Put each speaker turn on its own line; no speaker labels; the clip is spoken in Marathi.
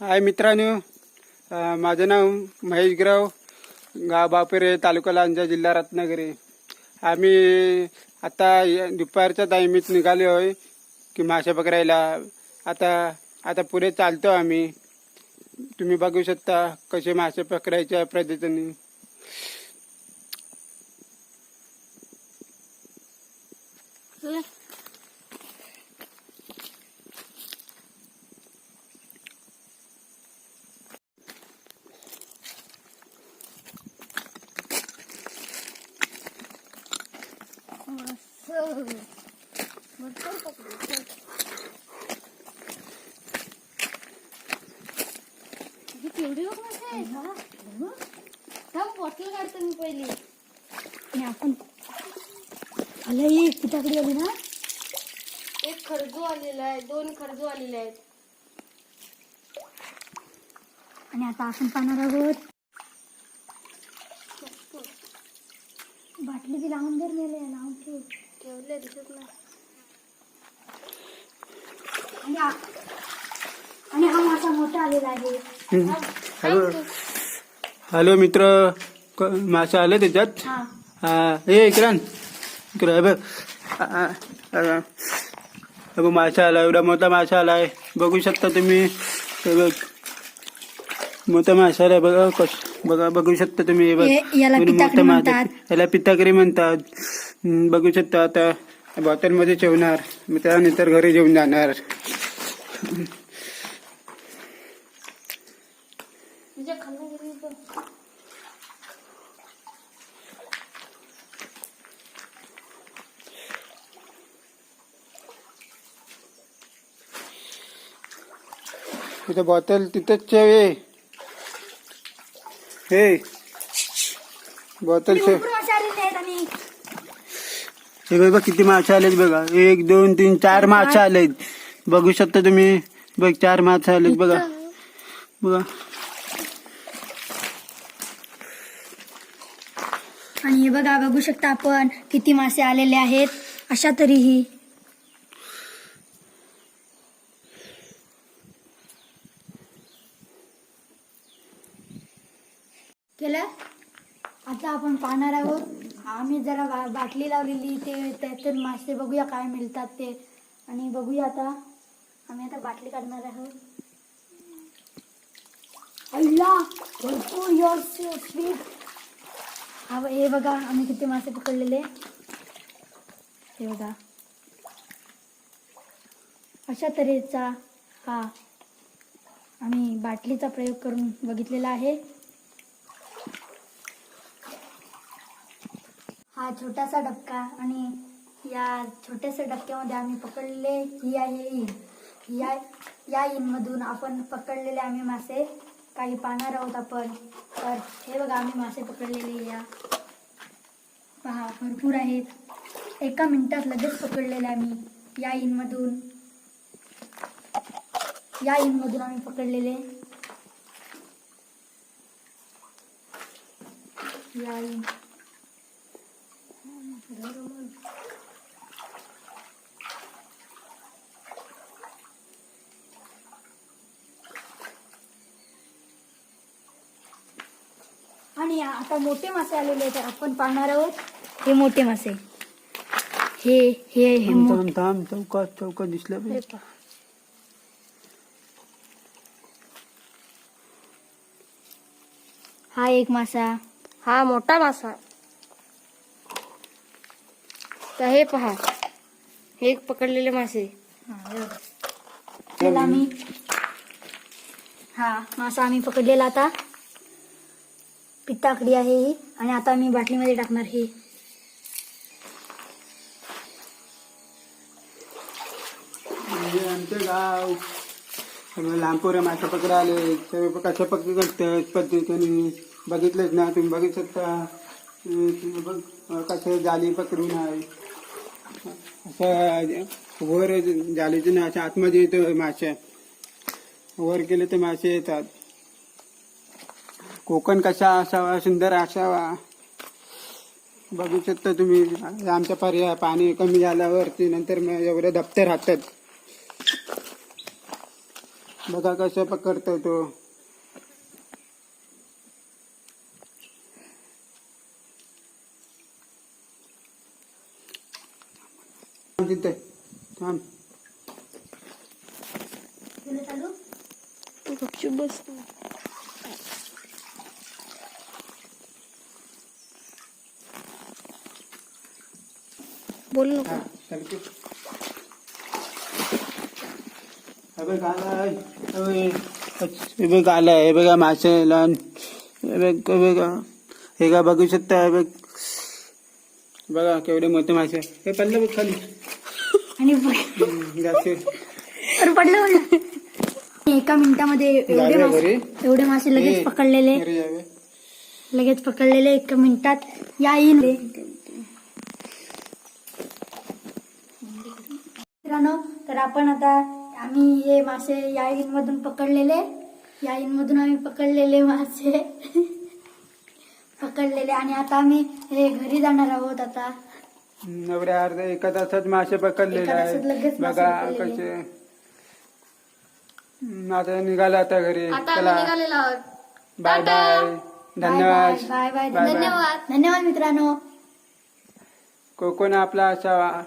हाय मित्रांनो. माझं नाव महेश ग्राव गाव बापेरे तालुका लांजा जिल्हा रत्नागिरी. आम्ही आता दुपारच्या टायमीत निघालो आहे की मासे पकडायला. आता आता पुढे चालतो आम्ही. तुम्ही बघू शकता कसे मासे पकडायच्या पद्धतीने.
बॉटल काढतो मी पहिली
आणि आपण आलं ये पिठाकडे आली ना
एक खरजू आलेला आहे दोन खरजू आलेले आहेत
आणि आता आपण पाहणार आहोत. बाटली बी लावून जर नेले लावून ठेव
ठेवले दिसत नाही
आणि आ- आणि हा. मासा मोठा आलेला आहे
हम्म. हॅलो हॅलो मित्र मासे आले त्याच्यात
हा
इकडं इकडं हे बघ मासा आला एवढा मोठा मासा आलाय. बघू शकता तुम्ही. बघ. मोठा मासा आलाय बघा कस बघा बघू शकता तुम्ही बघ.
याला पिताकरी म्हणतात.
याला पिताकरी म्हणतात. बघू शकता आता बॉटलमध्ये ठेवणार मग त्यानंतर घरी जेवून जाणार. तिथं बॉटल तिथंच ठेव हे. बॉटल हे बघा किती मासे आलेत बघा. एक दोन तीन चार मासे आलेत. बघू शकता तुम्ही. बघ चार मासे आलेत बघा. बघा.
आणि हे बघा बघू शकता आपण किती मासे आलेले आहेत. अशा तरीही केलं आता आपण पाहणार आहोत. आम्ही जरा बा बाटली लावलेली ते त्यातून मासे बघूया काय मिळतात ते. आणि बघूया आता. आम्ही आता बाटली काढणार आहोत. अल्ला भरपूर योर स्वीट हा हे बघा आम्ही किती मासे पकडलेले. हे बघा. अशा तऱ्हेचा हा आम्ही बाटलीचा प्रयोग करून बघितलेला आहे. हा छोटासा डबका आणि या छोट्याशा डबक्यामध्ये आम्ही पकडलेले ही आहे इन या या इनमधून आपण पकडलेले आम्ही मासे. काही पाहणार आहोत आपण. तर हे बघा आम्ही मासे पकडलेले या. पहा भरपूर आहेत. एका मिनिटात लगेच पकडलेले आम्ही या इनमधून. या इनमधून आम्ही पकडलेले. या इन आणि आता मोठे मासे आलेले आहेत. आपण पाहणार आहोत. हे मोठे मासे. हे हे हे
थांब
मो-
थांब थांब. चौकात चौकात दिसलं
हे
पाहिजे
पहा. हा एक मासा.
हा मोठा मासा. तर हे पहा. हे पकडलेले मासे.
आम्ही हा मासा आम्ही पकडलेला आता. पित्ताकडी आहे ही. आणि आता आम्ही बाटलीमध्ये टाकणार हे.
म्हणजे आमचं गाव. सगळं लांबपोरे मासे पकडा आले सगळे कशा पकडतात पद्धतीने. बघितलेच ना तुम्ही बघू शकता. अं, तुम्ही बघ कसं जाली पकडून आहे. असं वर जालीतून असे आतमध्ये येतो मासे. वर गेले तर मासे येतात. कोकण कसा असावा सुंदर असावा बघू शकता तुम्ही. आमच्या पर्याय पाणी कमी झाल्यावरती नंतर मग एवढे दप्तर राहतात. बघा कसं पकडतो तो. तिथे. थांब.
गपचूप बोल नको
हा. हे बघ आलाय हे बघ, हे बघ आलाय हे बघा मासे लहान. हे बघ बघा. हे का बघू शकता हे बघ. बघा केवढे मोठे मासे. हे पडलं बघ खाली.
आणि पडलं पडलं एका मिनिटामध्ये एवढे मासे. एवढे मासे लगेच पकडलेले. लगेच पकडलेले एका मिनिटात. या येईल मित्रांनो तर आपण आता आम्ही हे मासे या मधून पकडलेले. या मधून आम्ही पकडलेले मासे. पकडलेले. आणि आता आम्ही हे घरी जाणार आहोत आता.
एवढ्या अर्ध्या एका तासात मासे पकडलेले
एका तासात लगेच
आहेत
मासे
बघा
पकडलेले.
कसे. आता निघाला आता घरी.
आता
चला.
आम्ही निघालेलो आहोत.
बाय बाय धन्यवाद.
Bye bye
bye bye.
धन्यवाद. धन्यवाद मित्रांनो.
कोकण आपला असावा